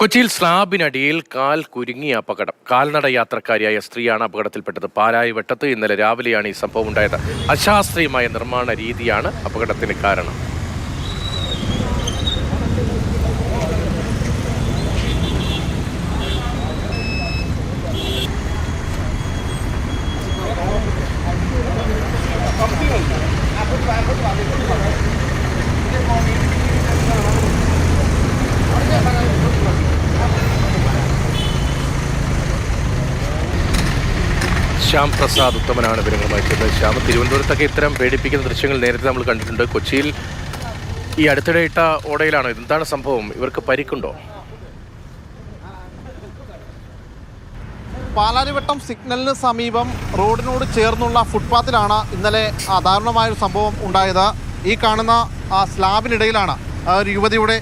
കൊച്ചിയിൽ സ്ലാബിനടിയിൽ കാൽ കുരുങ്ങിയ അപകടം. കാൽനട യാത്രക്കാരിയായ സ്ത്രീയാണ് അപകടത്തിൽപ്പെട്ടത്. പാലായി വെട്ടത്ത് ഇന്നലെ രാവിലെയാണ് ഈ സംഭവം ഉണ്ടായത്. അശാസ്ത്രീയമായ നിർമ്മാണ രീതിയാണ് അപകടത്തിന് കാരണം. ശ്യാം പ്രസാദ് ഉത്തമനാണ് വിവരങ്ങളുമായി ചേർന്നത് ശ്യാം തിരുവനന്തപുരത്തൊക്കെ ഇത്തരം പേടിപ്പിക്കുന്ന ദൃശ്യങ്ങൾ നേരത്തെ നമ്മൾ കണ്ടിട്ടുണ്ട്. കൊച്ചിയിൽ ഈ അടുത്തിടെ ഇട്ട ഓടയിലാണോ? എന്താണ് സംഭവം? ഇവർക്ക് പരിക്കുണ്ടോ? പാലാരിവട്ടം സിഗ്നലിന് സമീപം റോഡിനോട് ചേർന്നുള്ള ഫുട്പാത്തിലാണ് ഇന്നലെ ദാരുണമായൊരു സംഭവം ഉണ്ടായത്. ഈ കാണുന്ന ആ, സ്ലാബിനിടയിലാണ് ആ ഒരു യുവതിയുടെ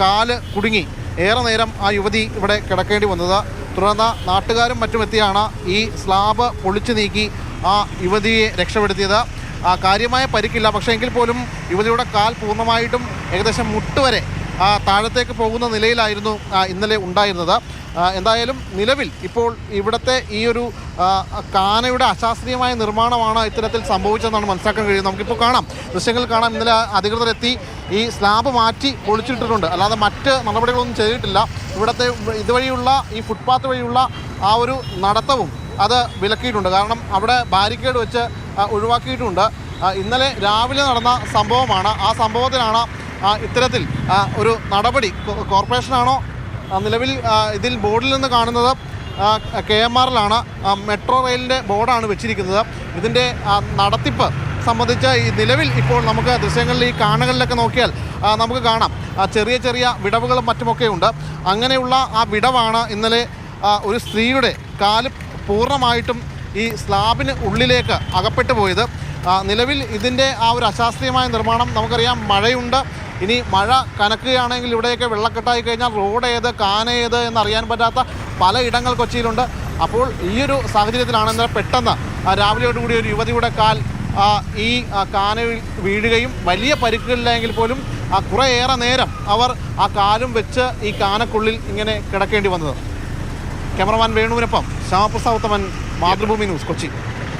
കാൽ കുടുങ്ങി. ഏറെ നേരം ആ യുവതി ഇവിടെ കിടക്കേണ്ടി വന്നത്. തുടർന്ന് നാട്ടുകാരും മറ്റും എത്തിയാണ് ഈ സ്ലാബ് പൊളിച്ചു നീക്കി ആ യുവതിയെ രക്ഷപ്പെടുത്തിയത്. ആ, കാര്യമായ പരിക്കില്ല. പക്ഷേ എങ്കിൽ പോലും യുവതിയുടെ കാൽ പൂർണമായിട്ടും ഏകദേശം മുട്ടുവരെ ആ, താഴത്തേക്ക് പോകുന്ന നിലയിലായിരുന്നു ഇന്നലെ ഉണ്ടായിരുന്നത്. എന്തായാലും നിലവിൽ ഇപ്പോൾ ഇവിടുത്തെ ഈ ഒരു കാനയുടെ അശാസ്ത്രീയമായ നിർമ്മാണമാണ് ഇത്തരത്തിൽ സംഭവിച്ചതെന്നാണ് മനസ്സിലാക്കാൻ കഴിയുന്നത്. നമുക്കിപ്പോൾ കാണാം. ദൃശ്യങ്ങൾ കാണാം ഇന്നലെ അധികൃതരെത്തി ഈ സ്ലാബ് മാറ്റി പൊളിച്ചിട്ടിട്ടുണ്ട്. അല്ലാതെ മറ്റ് നടപടികളൊന്നും ചെയ്തിട്ടില്ല. ഇവിടുത്തെ ഇതുവഴിയുള്ള ഈ ഫുട്പാത്ത് വഴിയുള്ള ആ ഒരു നടത്തവും അത് വിലക്കിയിട്ടുണ്ട്. കാരണം അവിടെ ബാരിക്കേഡ് വെച്ച് ഒഴിവാക്കിയിട്ടുണ്ട്. ഇന്നലെ രാവിലെ നടന്ന സംഭവമാണ്. ആ സംഭവത്തിലാണ് ഇത്തരത്തിൽ ഒരു നടപടി. കോർപ്പറേഷനാണോ നിലവിൽ ഇതിൽ ബോർഡിൽ നിന്ന് കാണുന്നത് കെ എം ആറിലാണ് മെട്രോ റെയിലിന്റെ ബോർഡാണ് വെച്ചിരിക്കുന്നത്. ഇതിന്റെ നടത്തിപ്പ് സംബന്ധിച്ച് ഈ നിലവിൽ ഇപ്പോൾ നമുക്ക് ദൃശ്യങ്ങളിൽ ഈ കാണകളിലൊക്കെ നോക്കിയാൽ നമുക്ക് കാണാം. ചെറിയ ചെറിയ വിടവുകളും മറ്റുമൊക്കെ ഉണ്ട്. അങ്ങനെയുള്ള ആ വിടവാണ് ഇന്നലെ ഒരു സ്ത്രീയുടെ കാൽ പൂർണമായിട്ടും ഈ സ്ലാബിന് ഉള്ളിലേക്ക് അകപ്പെട്ടു പോയത്. നിലവിൽ ഇതിന്റെ ആ ഒരു അശാസ്ത്രീയമായ നിർമ്മാണം നമുക്കറിയാം. മഴയുണ്ട്. ഇനി മഴ കനക്കുകയാണെങ്കിൽ ഇവിടെയൊക്കെ വെള്ളക്കെട്ടായി കഴിഞ്ഞാൽ റോഡ് ഏത് കാന ഏത് എന്നറിയാൻ പറ്റാത്ത പല ഇടങ്ങൾ കൊച്ചിയിലുണ്ട്. അപ്പോൾ ഈ ഒരു സാഹചര്യത്തിലാണ് പെട്ടെന്ന് രാവിലെയോടുകൂടി ഒരു യുവതിയുടെ കാൽ ഈ കാന വീഴുകയും വലിയ പരിക്കുകളില്ലെങ്കിൽ പോലും കുറേയേറെ നേരം അവർ ആ കാലും വെച്ച് ഈ കാനക്കുള്ളിൽ ഇങ്ങനെ കിടക്കേണ്ടി വന്നത്. ക്യാമറമാൻ വേണുവിനൊപ്പം ശ്യാമപ്രസാദ് ഉത്തമൻ മാതൃഭൂമി ന്യൂസ് കൊച്ചി.